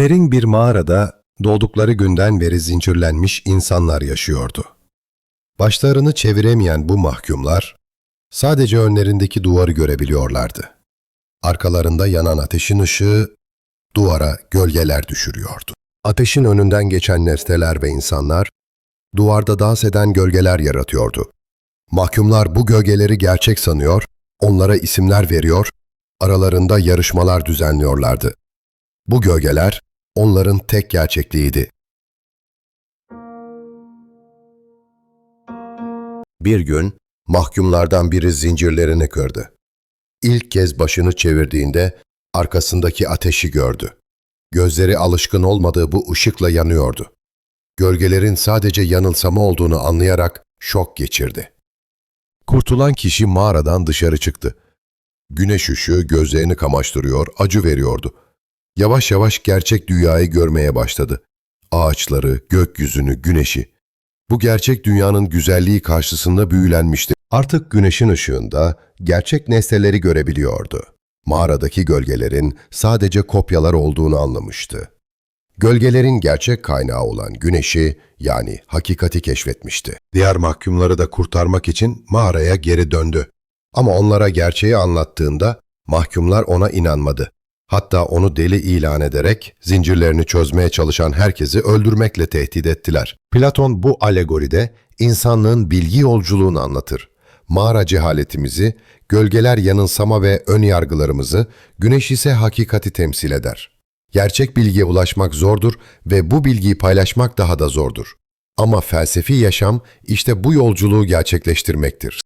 Derin bir mağarada doğdukları günden beri zincirlenmiş insanlar yaşıyordu. Başlarını çeviremeyen bu mahkumlar sadece önlerindeki duvarı görebiliyorlardı. Arkalarında yanan ateşin ışığı duvara gölgeler düşürüyordu. Ateşin önünden geçen nesneler ve insanlar duvarda dans eden gölgeler yaratıyordu. Mahkumlar bu gölgeleri gerçek sanıyor, onlara isimler veriyor, aralarında yarışmalar düzenliyorlardı. Bu gölgeler onların tek gerçekliğiydi. Bir gün mahkumlardan biri zincirlerini kırdı. İlk kez başını çevirdiğinde arkasındaki ateşi gördü. Gözleri alışkın olmadığı bu ışıkla yanıyordu. Gölgelerin sadece yanılsama olduğunu anlayarak şok geçirdi. Kurtulan kişi mağaradan dışarı çıktı. Güneş ışığı gözlerini kamaştırıyor, acı veriyordu. Yavaş yavaş gerçek dünyayı görmeye başladı. Ağaçları, gökyüzünü, güneşi. Bu gerçek dünyanın güzelliği karşısında büyülenmişti. Artık güneşin ışığında gerçek nesneleri görebiliyordu. Mağaradaki gölgelerin sadece kopyalar olduğunu anlamıştı. Gölgelerin gerçek kaynağı olan güneşi yani hakikati keşfetmişti. Diğer mahkumları da kurtarmak için mağaraya geri döndü. Ama onlara gerçeği anlattığında mahkumlar ona inanmadı. Hatta onu deli ilan ederek zincirlerini çözmeye çalışan herkesi öldürmekle tehdit ettiler. Platon bu alegoride insanlığın bilgi yolculuğunu anlatır. Mağara cehaletimizi, gölgeler yanılsama ve ön yargılarımızı, güneş ise hakikati temsil eder. Gerçek bilgiye ulaşmak zordur ve bu bilgiyi paylaşmak daha da zordur. Ama felsefi yaşam işte bu yolculuğu gerçekleştirmektir.